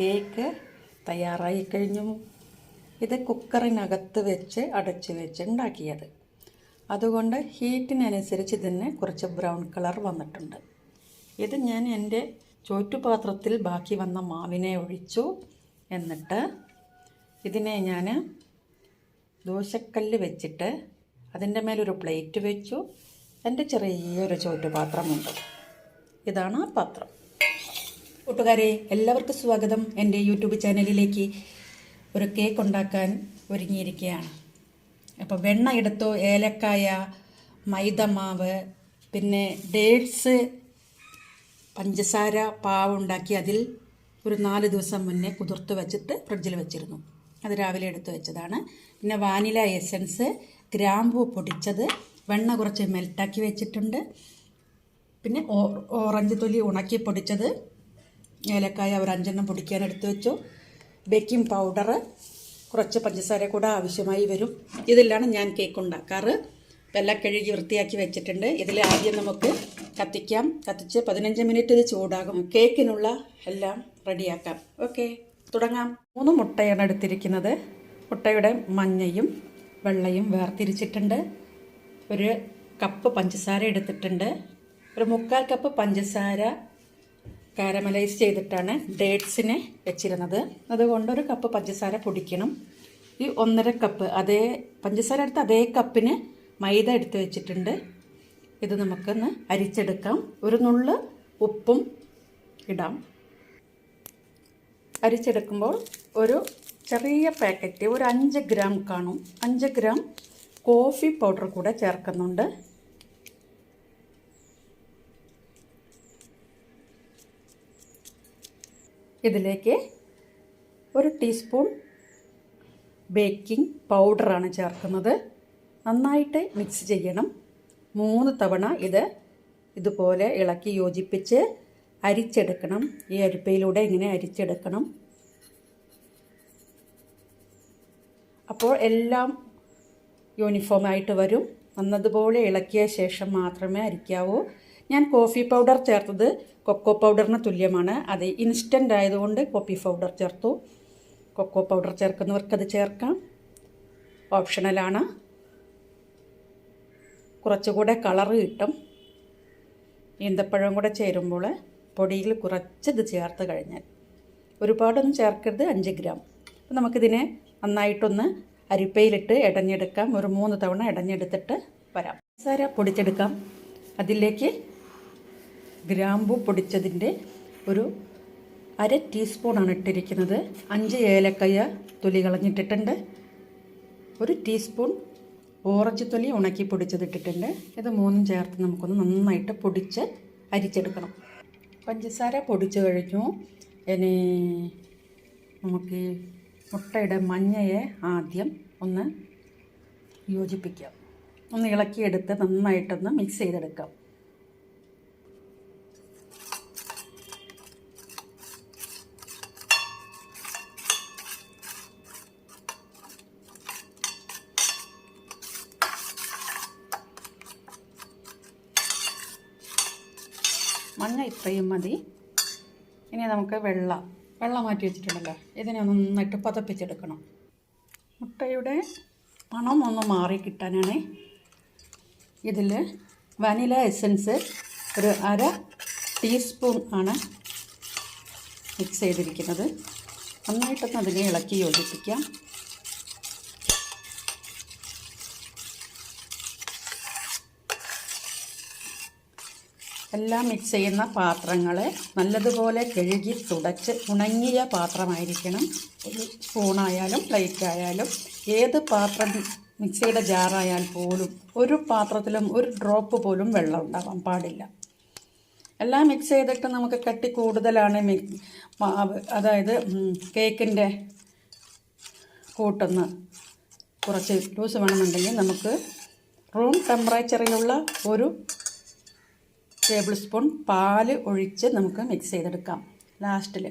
Cake തയ്യാറായി കഴിഞ്ഞു. ഇത് കുക്കറിനകത്ത് വെച്ച് അടച്ച് വെച്ച് ഉണ്ടാക്കിയത്. അതുകൊണ്ട് ഹീറ്റിനനുസരിച്ച് ഇതിന് കുറച്ച് ബ്രൗൺ കളർ വന്നിട്ടുണ്ട്. ഇത് ഞാൻ എന്റെ ചോറ്റുപാത്രത്തിൽ ബാക്കി വന്ന മാവിനെ ഒഴിച്ചു. എന്നിട്ട് ഇതിനെ ഞാൻ ദോശക്കല്ല് വെച്ചിട്ട് അതിന്റെ മേലൊരു പ്ലേറ്റ് വെച്ചു. എന്റെ ചെറിയൊരു ചോറ്റുപാത്രമുണ്ട്. ഇതാണ് ആ പാത്രം. കൂട്ടുകാരെ എല്ലാവർക്കും സ്വാഗതം. എന്റെ യൂട്യൂബ് ചാനലിലേക്ക് ഒരു കേക്ക് ഉണ്ടാക്കാൻ ഒരുങ്ങിയിരിക്കുകയാണ്. അപ്പോൾ വെണ്ണ എടുത്തു ഏലക്കായ മൈദമാവ് പിന്നെ ഡേറ്റ്സ് പഞ്ചസാര പാവ് ഉണ്ടാക്കി അതിൽ ഒരു നാല് ദിവസം മുന്നേ കുതിർത്ത് വെച്ചിട്ട് ഫ്രിഡ്ജിൽ വെച്ചിരുന്നു. അത് രാവിലെ എടുത്തു വെച്ചതാണ്. പിന്നെ വാനില എസൻസ് ഗ്രാമ്പൂ പൊടിച്ചത് വെണ്ണ കുറച്ച് മെൽട്ടാക്കി വെച്ചിട്ടുണ്ട്. പിന്നെ ഓറഞ്ച് തൊലി ഉണക്കി പൊടിച്ചത് ഏലക്കായ അവർ അഞ്ചെണ്ണം പൊടിക്കാൻ എടുത്ത് വെച്ചു. ബേക്കിംഗ് പൗഡർ കുറച്ച് പഞ്ചസാര കൂടെ ആവശ്യമായി വരും. ഇതിലാണ് ഞാൻ കേക്ക് ഉണ്ടാക്കാറ്. എല്ലാം കഴുകി വൃത്തിയാക്കി വെച്ചിട്ടുണ്ട്. ഇതിൽ ആദ്യം നമുക്ക് കത്തിക്കാം. കത്തിച്ച് പതിനഞ്ച് മിനിറ്റ് ഇത് ചൂടാകും. കേക്കിനുള്ള എല്ലാം റെഡിയാക്കാം. ഓക്കെ തുടങ്ങാം. മൂന്ന് മുട്ടയാണ് എടുത്തിരിക്കുന്നത്. മുട്ടയുടെ മഞ്ഞയും വെള്ളയും വേർതിരിച്ചിട്ടുണ്ട്. ഒരു കപ്പ് പഞ്ചസാര എടുത്തിട്ടുണ്ട്. ഒരു മുക്കാൽ കപ്പ് പഞ്ചസാര കാരമലൈസ് ചെയ്തിട്ടാണ് ഡേറ്റ്സിനെ വെച്ചിരുന്നത്. അതുകൊണ്ട് ഒരു കപ്പ് പഞ്ചസാര പൊടിക്കണം. ഈ ഒന്നര കപ്പ് അതേ പഞ്ചസാര എടുത്ത് അതേ കപ്പിന് മൈദ എടുത്ത് വെച്ചിട്ടുണ്ട്. ഇത് നമുക്കൊന്ന് അരിച്ചെടുക്കാം. ഒരു നുള്ള് ഉപ്പും ഇടാം. അരിച്ചെടുക്കുമ്പോൾ ഒരു ചെറിയ പാക്കറ്റ് ഒരു അഞ്ച് ഗ്രാം കാണും. അഞ്ച് ഗ്രാം കോഫി പൗഡർ കൂടെ ചേർക്കുന്നുണ്ട്. ഇതിലേക്ക് ഒരു ടീസ്പൂൺ ബേക്കിംഗ് പൗഡറാണ് ചേർക്കുന്നത്. നന്നായിട്ട് മിക്സ് ചെയ്യണം. മൂന്ന് തവണ ഇത് ഇതുപോലെ ഇളക്കി യോജിപ്പിച്ച് അരിച്ചെടുക്കണം. ഈ അരിപ്പയിലൂടെ ഇങ്ങനെ അരിച്ചെടുക്കണം. അപ്പോൾ എല്ലാം യൂണിഫോമായിട്ട് വരും. നന്നതുപോലെ ഇളക്കിയ ശേഷം മാത്രമേ അരിക്കാവൂ. ഞാൻ കോഫി പൗഡർ ചേർത്തത് കൊക്കോ പൗഡറിന് തുല്യമാണ്. അത് ഇൻസ്റ്റന്റ് ആയതുകൊണ്ട് കോഫി പൗഡർ ചേർത്തു. കൊക്കോ പൗഡർ ചേർക്കുന്നവർക്കത് ചേർക്കാം. ഓപ്ഷണലാണ് കുറച്ചുകൂടെ കളറ് കിട്ടും. ഈന്തപ്പഴം കൂടെ ചേരുമ്പോൾ പൊടിയിൽ കുറച്ചത് ചേർത്ത് കഴിഞ്ഞാൽ. ഒരുപാടൊന്നും ചേർക്കരുത് അഞ്ച് ഗ്രാം. അപ്പം നമുക്കിതിനെ നന്നായിട്ടൊന്ന് അരിപ്പയിലിട്ട് ഇടഞ്ഞെടുക്കാം. ഒരു മൂന്ന് തവണ ഇടഞ്ഞെടുത്തിട്ട് വരാം. സാര പൊടിച്ചെടുക്കാം. അതിലേക്ക് ഗ്രാമ്പു പൊടിച്ചതിന്റെ ഒരു അര ടീസ്പൂണാണ് ഇട്ടിരിക്കുന്നത്. അഞ്ച് ഏലക്കയ തൊലി കളഞ്ഞിട്ടിട്ടുണ്ട്. ഒരു ടീസ്പൂൺ ഓറഞ്ച് തൊലി ഉണക്കി പൊടിച്ചതിട്ടിട്ടുണ്ട്. ഇത് മൂന്നും ചേർത്ത് നമുക്കൊന്ന് നന്നായിട്ട് പൊടിച്ച് അരിച്ചെടുക്കണം. പഞ്ചസാര പൊടിച്ച് കഴിഞ്ഞു. ഇനി നമുക്ക് മുട്ടയുടെ മഞ്ഞയെ ആദ്യം ഒന്ന് യോജിപ്പിക്കാം. ഒന്ന് ഇളക്കിയെടുത്ത് നന്നായിട്ടൊന്ന് മിക്സ് ചെയ്തെടുക്കാം. മഞ്ഞ ഇത്രയും മതി. ഇനി നമുക്ക് വെള്ള വെള്ളം മാറ്റി വെച്ചിട്ടുണ്ടല്ലോ. ഇതിനെ നന്നായിട്ട് പതപ്പിച്ചെടുക്കണം. മുട്ടയുടെ മണം ഒന്ന് മാറി കിട്ടാനാണ് ഇതിൽ വനില എസൻസ് ഒരു അര ടീസ്പൂൺ ആണ് മിക്സ് ചെയ്തിരിക്കുന്നത്. നന്നായിട്ടൊന്ന് അതിനെ ഇളക്കി യോജിപ്പിക്കാം. എല്ലാം മിക്സ് ചെയ്യുന്ന പാത്രങ്ങൾ നല്ലതുപോലെ കഴുകി തുടച്ച് ഉണങ്ങിയ പാത്രമായിരിക്കണം. ഒരു സ്പൂണായാലും പ്ലേറ്റ് ആയാലും ഏത് പാത്രം മിക്സിയുടെ ജാറായാൽ പോലും ഒരു പാത്രത്തിലും ഒരു ഡ്രോപ്പ് പോലും വെള്ളം ഉണ്ടാവാൻ പാടില്ല. എല്ലാം മിക്സ് ചെയ്തിട്ട് നമുക്ക് കട്ടി കൂടുതലാണ് മി അതായത് കേക്കിന്റെ കൂട്ടൊന്ന് കുറച്ച് ലൂസ് വേണമെന്നുണ്ടെങ്കിൽ നമുക്ക് റൂം ടെമ്പറേച്ചറിലുള്ള ഒരു ടേബിൾ സ്പൂൺ പാൽ ഒഴിച്ച് നമുക്ക് മിക്സ് ചെയ്തെടുക്കാം. ലാസ്റ്റിൽ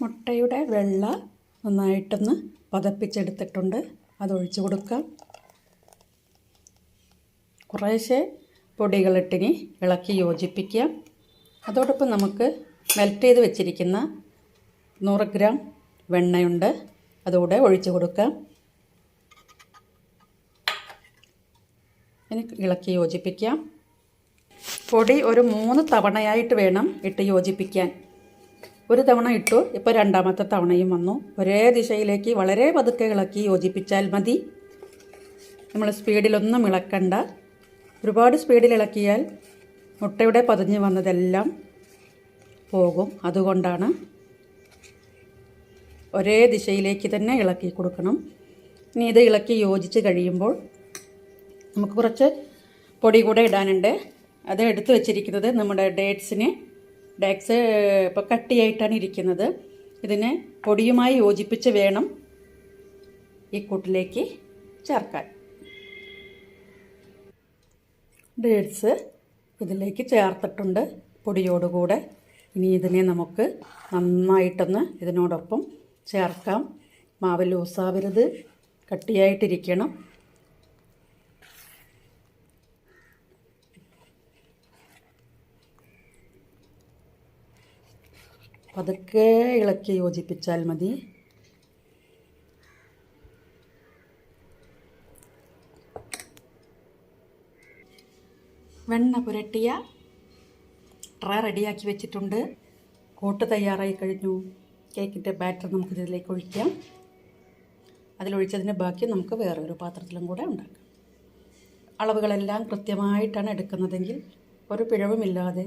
മുട്ടയുടെ വെള്ള നന്നായിട്ടൊന്ന് പതപ്പിച്ചെടുത്തിട്ടുണ്ട്. അതൊഴിച്ച് കൊടുക്കാം. കുറേശ്ശെ പൊടികളിട്ടിനി ഇളക്കി യോജിപ്പിക്കാം അതോടൊപ്പം നമുക്ക് മെൽറ്റ് ചെയ്ത് വെച്ചിരിക്കുന്ന നൂറ് ഗ്രാം വെണ്ണയുണ്ട്. അതുകൂടെ ഒഴിച്ച് കൊടുക്കാം. ഇനി ഇളക്കി യോജിപ്പിക്കാം. പൊടി ഒരു മൂന്ന് തവണയായിട്ട് വേണം ഇട്ട് യോജിപ്പിക്കാൻ. ഒരു തവണ ഇട്ടു ഇപ്പോൾ രണ്ടാമത്തെ തവണയും വന്നു. ഒരേ ദിശയിലേക്ക് വളരെ പതുക്കെ ഇളക്കി യോജിപ്പിച്ചാൽ മതി. നമ്മൾ സ്പീഡിലൊന്നും ഇളക്കണ്ട. ഒരുപാട് സ്പീഡിൽ ഇളക്കിയാൽ മുട്ടയുടെ പതിഞ്ഞ് വന്നതെല്ലാം പോകും. അതുകൊണ്ടാണ് ഒരേ ദിശയിലേക്ക് തന്നെ ഇളക്കി കൊടുക്കണം. ഇനി ഇത് ഇളക്കി യോജിച്ച് കഴിയുമ്പോൾ നമുക്ക് കുറച്ച് പൊടി കൂടെ ഇടാനുണ്ട്. അത് എടുത്തു വെച്ചിരിക്കുന്നത് നമ്മുടെ ഡേറ്റ്സിന്. ഡേറ്റ്സ് ഇപ്പോൾ കട്ടിയായിട്ടാണ് ഇരിക്കുന്നത്. ഇതിനെ പൊടിയുമായി യോജിപ്പിച്ച് വേണം ഈ കൂട്ടിലേക്ക് ചേർക്കാൻ. ഡേറ്റ്സ് ഇതിലേക്ക് ചേർത്തിട്ടുണ്ട് പൊടിയോടുകൂടെ. ഇനി ഇതിനെ നമുക്ക് നന്നായിട്ടൊന്ന് ഇതിനോടൊപ്പം ചേർക്കാം. മാവ് ലൂസാവരുത്. കട്ടിയായിട്ടിരിക്കണം. പതുക്കെ ഇളക്കി യോജിപ്പിച്ചാൽ മതി. വെണ്ണ പുരട്ടിയ ട്രേ റെഡിയാക്കി വെച്ചിട്ടുണ്ട്. കോട്ട് തയ്യാറായി കഴിഞ്ഞു. കേക്കിന്റെ ബാറ്റർ നമുക്ക് ഇതിലേക്ക് ഒഴിക്കാം. അതിലൊഴിച്ചതിന് ബാക്കി നമുക്ക് വേറൊരു പാത്രത്തിലും കൂടെ ഉണ്ടാക്കാം. അളവുകളെല്ലാം കൃത്യമായിട്ടാണ് എടുക്കുന്നതെങ്കിൽ ഒരു പിഴവുമില്ലാതെ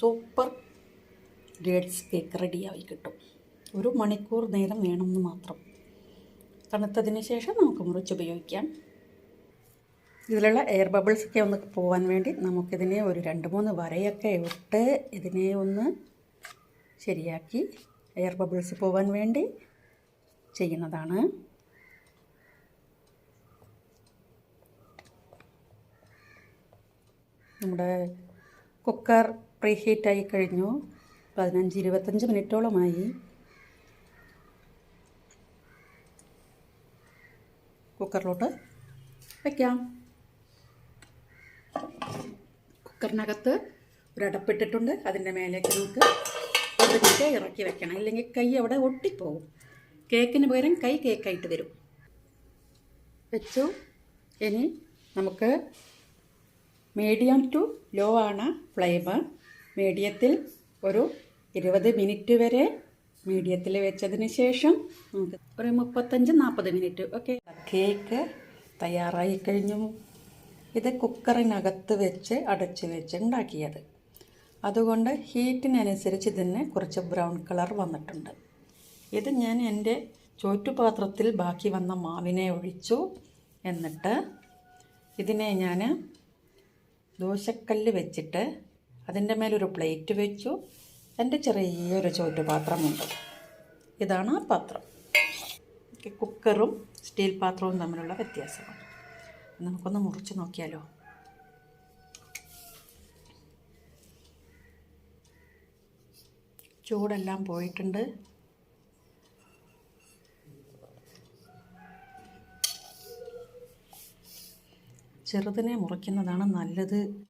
സൂപ്പർ ഡേറ്റ്സ് കേക്ക് റെഡിയായി കിട്ടും. ഒരു മണിക്കൂർ നേരം വേണമെന്ന് മാത്രം. തണുത്തതിന് ശേഷം നമുക്ക് മുറിച്ചുപയോഗിക്കാം ഇതിലുള്ള എയർ ബബിൾസ് ഒക്കെ ഒന്ന് പോകാൻ വേണ്ടി നമുക്കിതിനെ ഒരു രണ്ട് മൂന്ന് വരയൊക്കെ ഇട്ട് ഇതിനെ ഒന്ന് ശരിയാക്കി എയർ ബബിൾസ് പോകാൻ വേണ്ടി ചെയ്യുന്നതാണ്. നമ്മുടെ കുക്കർ പ്രീഹീറ്റായി കഴിഞ്ഞു. പതിനഞ്ച് ഇരുപത്തഞ്ച് മിനിറ്റോളമായി. കുക്കറിലോട്ട് വയ്ക്കാം കുക്കറിനകത്ത് ഒരടപ്പിട്ടിട്ടുണ്ട്. അതിന്റെ മേലേക്ക് നമുക്ക് ഒതുക്കെ ഇറക്കി വെക്കണം. ഇല്ലെങ്കിൽ കൈ അവിടെ ഒട്ടിപ്പോവും. കേക്കിന് പകരം കൈ കേക്കായിട്ട് വരും. വെച്ചു. ഇനി നമുക്ക് മീഡിയം ടു ലോ ആണ് ഫ്ലെയിം. മീഡിയത്തിൽ ഒരു ഇരുപത് മിനിറ്റ് വരെ മീഡിയത്തിൽ വെച്ചതിന് ശേഷം നമുക്ക് ഒരു മുപ്പത്തഞ്ച് നാൽപ്പത് മിനിറ്റ് ഓക്കെ കേക്ക് തയ്യാറായി കഴിഞ്ഞു. ഇത് കുക്കറിനകത്ത് വെച്ച് അടച്ച് വെച്ച് ഉണ്ടാക്കിയത് അതുകൊണ്ട് ഹീറ്റിനനുസരിച്ച് ഇതിന് കുറച്ച് ബ്രൗൺ കളർ വന്നിട്ടുണ്ട്. ഇത് ഞാൻ എന്റെ ചോറ്റുപാത്രത്തിൽ ബാക്കി വന്ന മാവിനെ ഒഴിച്ചു. എന്നിട്ട് ഇതിനെ ഞാൻ ദോശക്കല്ല് വെച്ചിട്ട് അതിന്റെ മേലൊരു പ്ലേറ്റ് വെച്ചു. എന്റെ ചെറിയൊരു ചോറ്റുപാത്രമുണ്ട് ഇതാണ് ആ പാത്രം. കുക്കറും സ്റ്റീൽ പാത്രവും തമ്മിലുള്ള വ്യത്യാസമാണ് നമുക്കൊന്ന് മുറിച്ച് നോക്കിയാലോ? ചൂടെല്ലാം പോയിട്ടുണ്ട്. ചെറുതിനെ മുറിക്കുന്നതാണ് നല്ലത്.